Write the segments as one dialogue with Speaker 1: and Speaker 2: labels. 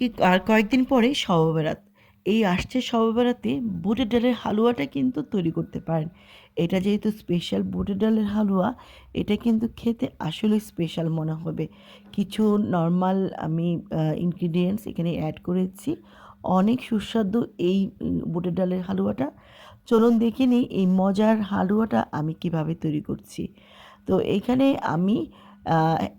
Speaker 1: কি আর কয়েকদিন পরে শবে বেরাত এই আসছে শবে বেড়াতে বুটের ডালের হালুয়াটা কিন্তু তৈরি করতে পারেন। এটা যেহেতু স্পেশাল বুটের ডালের হালুয়া, এটা কিন্তু খেতে আসলে স্পেশাল মনে হবে। কিছু নর্মাল আমি ইনগ্রিডিয়েন্টস এখানে অ্যাড করেছি। অনেক সুস্বাদু এই বুটের ডালের হালুয়াটা। চলুন দেখে নিই এই মজার হালুয়াটা আমি কীভাবে তৈরি করছি। তো এইখানে আমি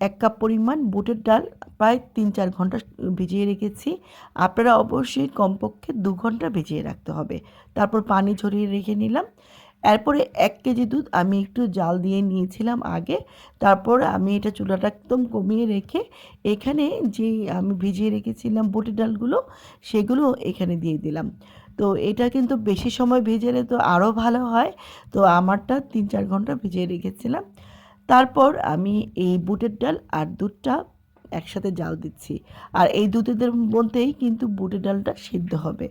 Speaker 1: এক কাপ পরিমাণ বুটের ডাল প্রায় তিন চার ঘণ্টা ভিজিয়ে রেখেছি। আপনারা অবশ্যই কমপক্ষে দু ঘণ্টা ভিজিয়ে রাখতে হবে। তারপর পানি ঝরিয়ে রেখে নিলাম। এরপরে এক কেজি দুধ আমি একটু জাল দিয়ে নিয়েছিলাম আগে। তারপর আমি এটা চুলাটা একদম কমিয়ে রেখে এখানে যে আমি ভিজিয়ে রেখেছিলাম বুটের ডালগুলো, সেগুলো এখানে দিয়ে দিলাম। তো এটা কিন্তু বেশি সময় ভেজালে তো আরও ভালো হয়। তো আমারটা তিন চার ঘণ্টা ভিজিয়ে রেখেছিলাম। তারপর আমি এই বুটের ডাল আর দুধটা একসাথে জাল দিচ্ছি। আর এই দুধের মধ্যেই কিন্তু বুটের ডালটা সিদ্ধ হবে।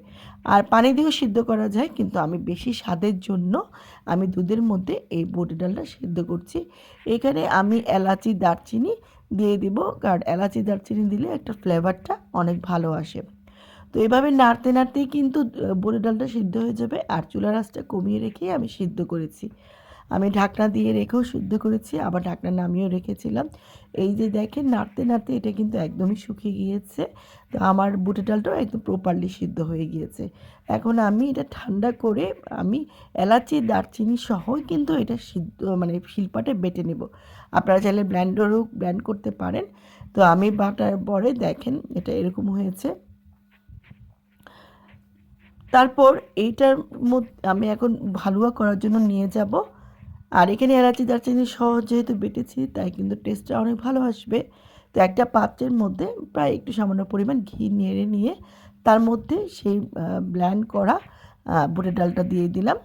Speaker 1: আর পানি দিয়েও সিদ্ধ করা যায়, কিন্তু আমি বেশি স্বাদের জন্য আমি দুধের মধ্যে এই বুটের ডালটা সিদ্ধ করছি। এখানে আমি এলাচি, দারচিনি দিয়ে দিব, কারণ এলাচি, দারচিনি দিলে একটা ফ্লেভারটা অনেক ভালো আসে। তো এভাবে নাড়তে নাড়তেই কিন্তু বুটের ডালটা সিদ্ধ হয়ে যাবে, আর চুলার আঁচটা কমিয়ে রেখেই আমি সিদ্ধ করেছি। আমি ঢাকনা দিয়ে রেখেও সিদ্ধ করেছি, আবার ঢাকনা নামিয়েও রেখেছিলাম। এই যে দেখেন, নাড়তে নাড়তে এটা কিন্তু একদমই শুকিয়ে গিয়েছে। তো আমার বুটের ডালটাও একদম প্রপারলি সিদ্ধ হয়ে গিয়েছে। এখন আমি এটা ঠান্ডা করে আমি এলাচি, দারচিনি সহ কিন্তু এটা সিদ্ধ মানে শিল্পাটে বেটে নেব। আপনারা চাইলে ব্ল্যান্ডারও, ব্ল্যান্ড করতে পারেন। তো আমি বাটার পরে দেখেন এটা এরকম হয়েছে। তারপর এইটার মধ্যে আমি এখন হালুয়া করার জন্য নিয়ে যাব। আর এখানে এলাচি দারচিনি সহ যেহেতু বেটেছি, তাই কিন্তু টেস্টটা অনেক ভালো আসবে। তো একটা পাত্রের মধ্যে প্রায় একটু সামান্য পরিমাণ ঘি নেড়ে নিয়ে তার মধ্যে সেই ব্ল্যান্ড করা বুটের ডালটা দিয়ে দিলাম।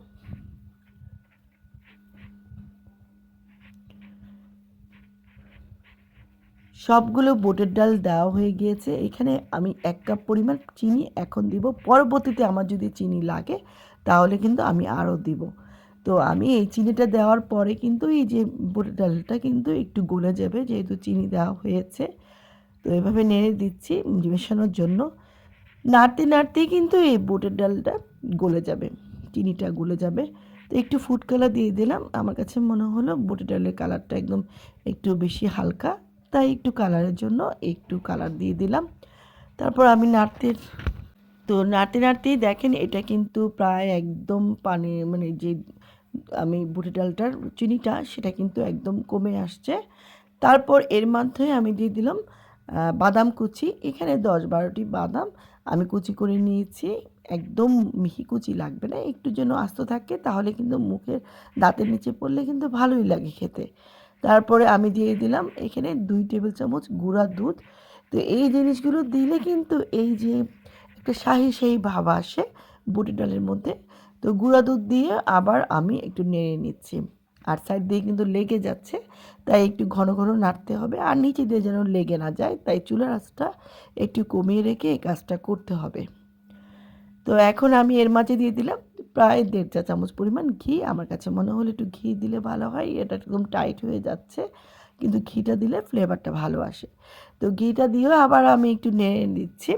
Speaker 1: সবগুলো বুটের ডাল দেওয়া হয়ে গিয়েছে। এখানে আমি এক কাপ পরিমাণ চিনি এখন দিব। পরবর্তীতে আমার যদি চিনি লাগে, তাহলে কিন্তু আমি আরও দিব। তো আমি এই চিনিটা দেওয়ার পরে কিন্তু এই যে বুটের ডালটা কিন্তু একটু গলে যাবে যেহেতু চিনি দেওয়া হয়েছে। তো এভাবে নেড়ে দিচ্ছি মেশানোর জন্য। নাড়তে নাড়তেই কিন্তু এই বুটের ডালটা গলে যাবে, চিনিটা গলে যাবে। তো একটু ফুড কালার দিয়ে দিলাম। আমার কাছে মনে হলো বুটের ডালের কালারটা একদম একটু বেশি হালকা, তাই একটু কালারের জন্য একটু কালার দিয়ে দিলাম। তারপর আমি নাড়তে, তো নাড়তে নাড়তেই দেখেন এটা কিন্তু প্রায় একদম পানি মানে যে আমি বুটের ডালটার চিনিটা, সেটা কিন্তু একদম কমে আসছে। তারপর এর মাধ্যমে আমি দিয়ে দিলাম বাদাম কুচি। এখানে দশ বারোটি বাদাম আমি কুচি করে নিয়েছি। একদম মিহি কুচি লাগবে না, একটু যেন আস্ত থাকে, তাহলে কিন্তু মুখের দাঁতের নিচে পড়লে কিন্তু ভালোই লাগে খেতে। তারপরে আমি দিয়ে দিলাম এখানে দুই টেবিল চামচ গুঁড়া দুধ। তো এই জিনিসগুলো দিলে কিন্তু এই যে একটা শাহি সেই ভাব আসে বুটি ডালের মধ্যে তো গুঁড়া দুধ দিয়ে আবার আমি একটু নেড়ে নিচ্ছি। আর সাইড দিয়ে কিন্তু লেগে যাচ্ছে, তাই একটু ঘন ঘন নাড়তে হবে। আর নিচে দিয়ে যেন লেগে না যায়, তাই চুলার আঁচটা একটু কমিয়ে রেখে এই কাজটা করতে হবে। তো এখন আমি এর মাঝে দিয়ে দিলাম প্রায় দেড় চা চামচ পরিমাণ ঘি। আমার কাছে মনে হলো একটু ঘি দিলে ভালো হয়, এটা একদম টাইট হয়ে যাচ্ছে, কিন্তু ঘিটা দিলে ফ্লেভারটা ভালো আসে। তো ঘিটা দিয়েও আবার আমি একটু নেড়ে দিচ্ছি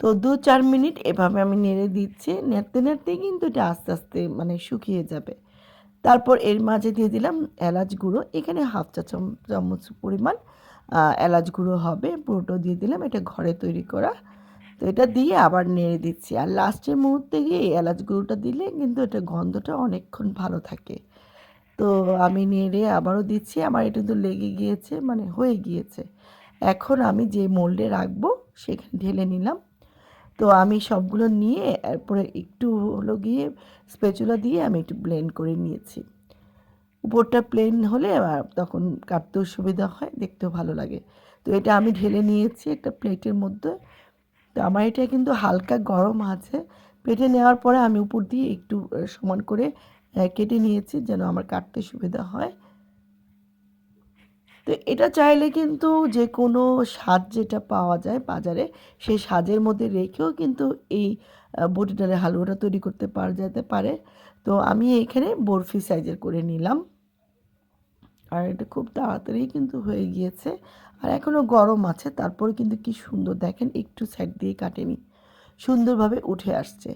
Speaker 1: তো দু চার মিনিট এভাবে আমি নেড়ে দিচ্ছি। নেড়তে, নেড়তেই কিন্তু এটা আস্তে আস্তে মানে শুকিয়ে যাবে। তারপর এর মাঝে দিয়ে দিলাম এলাচ গুঁড়ো। এখানে হাফ চা চাম- চামচ পরিমাণ এলাচ গুঁড়ো হবে। পুরোটা দিয়ে দিলাম, এটা ঘরে তৈরি করা। তো এটা দিয়ে আবার নেড়ে দিচ্ছি। আর লাস্টের মুহূর্তে গিয়ে এই এলাচ গুঁড়োটা দিলে কিন্তু এটা গন্ধটা অনেকক্ষণ ভালো থাকে। তো আমি নেড়ে আবারও দিচ্ছি। আমার এটা তো লেগে গিয়েছে মানে হয়ে গিয়েছে। এখন আমি যে মোল্ডে রাখব, সেখানে ঢেলে নিলাম। তো আমি সবগুলো নিয়ে এরপরে একটু হলো গিয়ে স্পেচুলা দিয়ে আমি একটু ব্লেন্ড করে নিয়েছি। উপরটা প্লেন হলে তখন কাটতেও সুবিধা হয়, দেখতেও ভালো লাগে। তো এটা আমি ঢেলে নিয়েছি একটা প্লেটের মধ্যে। তো আমার এটা কিন্তু হালকা গরম আছে। পেটে নেওয়ার পরে আমি উপর দিয়ে একটু সমান করে কেটে নিয়েছি যেন আমার কাটতে সুবিধা হয়। তো এটা চাইলে কিন্তু যে কোনো স্বাদ যেটা পাওয়া যায় বাজারে, সেই স্বাদের মধ্যে রেখেও কিন্তু এই বটি ডালের হালুয়াটা তৈরি করতে পারা, যেতে পারে। তো আমি এখানে বরফি সাইজের করে নিলাম। আর এটা খুব তাড়াতাড়ি কিন্তু হয়ে গিয়েছে। আর এখনও গরম আছে, তারপরে কিন্তু কি সুন্দর। দেখেন একটু সাইড দিয়ে কাটেনি। সুন্দরভাবে উঠে আসছে।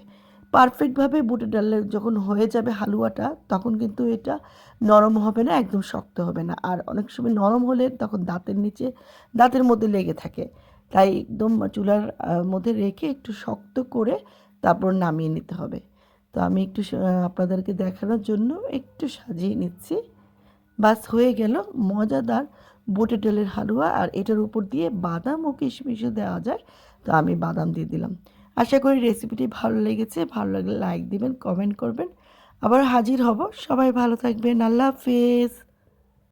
Speaker 1: পারফেক্টভাবে বুটের ডালের যখন হয়ে যাবে হালুয়াটা, তখন কিন্তু এটা নরম হবে না, একদম শক্ত হবে না। আর অনেক সময় নরম হলে তখন দাঁতের নিচে, দাঁতের মধ্যে লেগে থাকে। তাই একদম চুলার মধ্যে রেখে একটু শক্ত করে তারপর নামিয়ে নিতে হবে। তো আমি একটু আপনাদেরকে দেখানোর জন্য একটু সাজিয়ে নিচ্ছি। বাস হয়ে গেল মজাদার বুটের ডালের হালুয়া। আর এটার উপর দিয়ে বাদাম ও কিশমিশও দেওয়া যায়। তো আমি বাদাম দিয়ে দিলাম। আশা করি রেসিপিটি ভালো লেগেছে, ভালো লাগলে লাইক দিবেন কমেন্ট করবেন। আবার হাজির হব। সবাই ভালো থাকবেন। আল্লাহ হাফেজ।